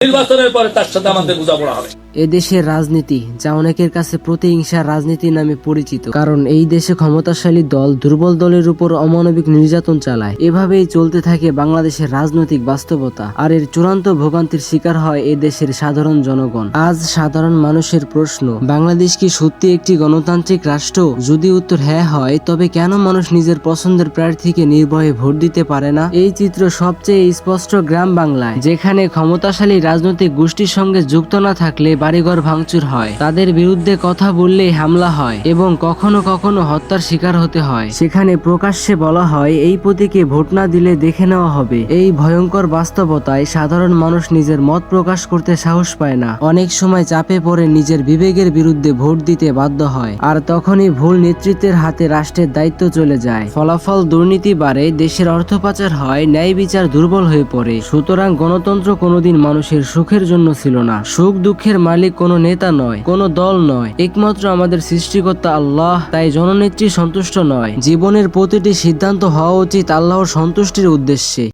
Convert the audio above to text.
নির্বাচনের পরে তার সাথে আমাদের বোঝাপড়া হবে। এদেশের রাজনীতি, যা অনেকের কাছে প্রতিহিংসার রাজনীতি নামে পরিচিত। কারণ এই দেশে ক্ষমতাশালী দল দুর্বল দলের উপর অমানবিক নির্যাতন চালায়। এভাবেই চলতে থাকে বাংলাদেশের রাজনৈতিক বাস্তবতা। আর এর চূড়ান্ত ভোগান্তির শিকার হয় এ দেশের সাধারণ জনগণ। আজ সাধারণ মানুষের প্রশ্ন, বাংলাদেশ কি সত্যি একটি গণতান্ত্রিক রাষ্ট্র? যদি উত্তর হ্যাঁ হয়, তবে কেন মানুষ নিজের পছন্দের প্রার্থীকে নির্ভয়ে ভোট দিতে পারে না? এই চিত্র সবচেয়ে স্পষ্ট গ্রাম বাংলায়, যেখানে ক্ষমতাশালী রাজনৈতিক গোষ্ঠীর সঙ্গে যুক্ত না থাকলে বাড়িঘর ভাঙচুর হয়। তাদের বিরুদ্ধে কথা বললেই হামলা হয় এবং কখনো কখনো হত্যার শিকার হতে হয়। সেখানে প্রকাশ্যে বলা হয়, এই প্রতীকে ভোট না দিলে দেখে নেওয়া হবে। এই ভয়ঙ্কর বাস্তবতায় সাধারণ মানুষ নিজের মত প্রকাশ করতে সাহস পায় না। অনেক সময় চাপে পড়ে নিজের বিবেকের বিরুদ্ধে ভোট দিতে বাধ্য হয় আর তখনই ভুল নেতৃত্বের হাতে রাষ্ট্রের দায়িত্ব চলে যায়। ফলাফল দুর্নীতি বাড়ে, দেশের অর্থ পাচার হয়, ন্যায় বিচার দুর্বল হয়ে পড়ে। সুতরাং গণতন্ত্র কোনোদিন মানুষের সুখের জন্য ছিল না। সুখ দুঃখের মালিক কোনো নেতা নয়, কোনো দল নয়। একমাত্র আমাদের সৃষ্টিকর্তা আল্লাহ, তাই জননেত্রী সন্তুষ্ট নয়। জীবনের প্রতিটি সিদ্ধান্ত হওয়া উচিত আল্লাহর সন্তুষ্টির উদ্দেশ্যে।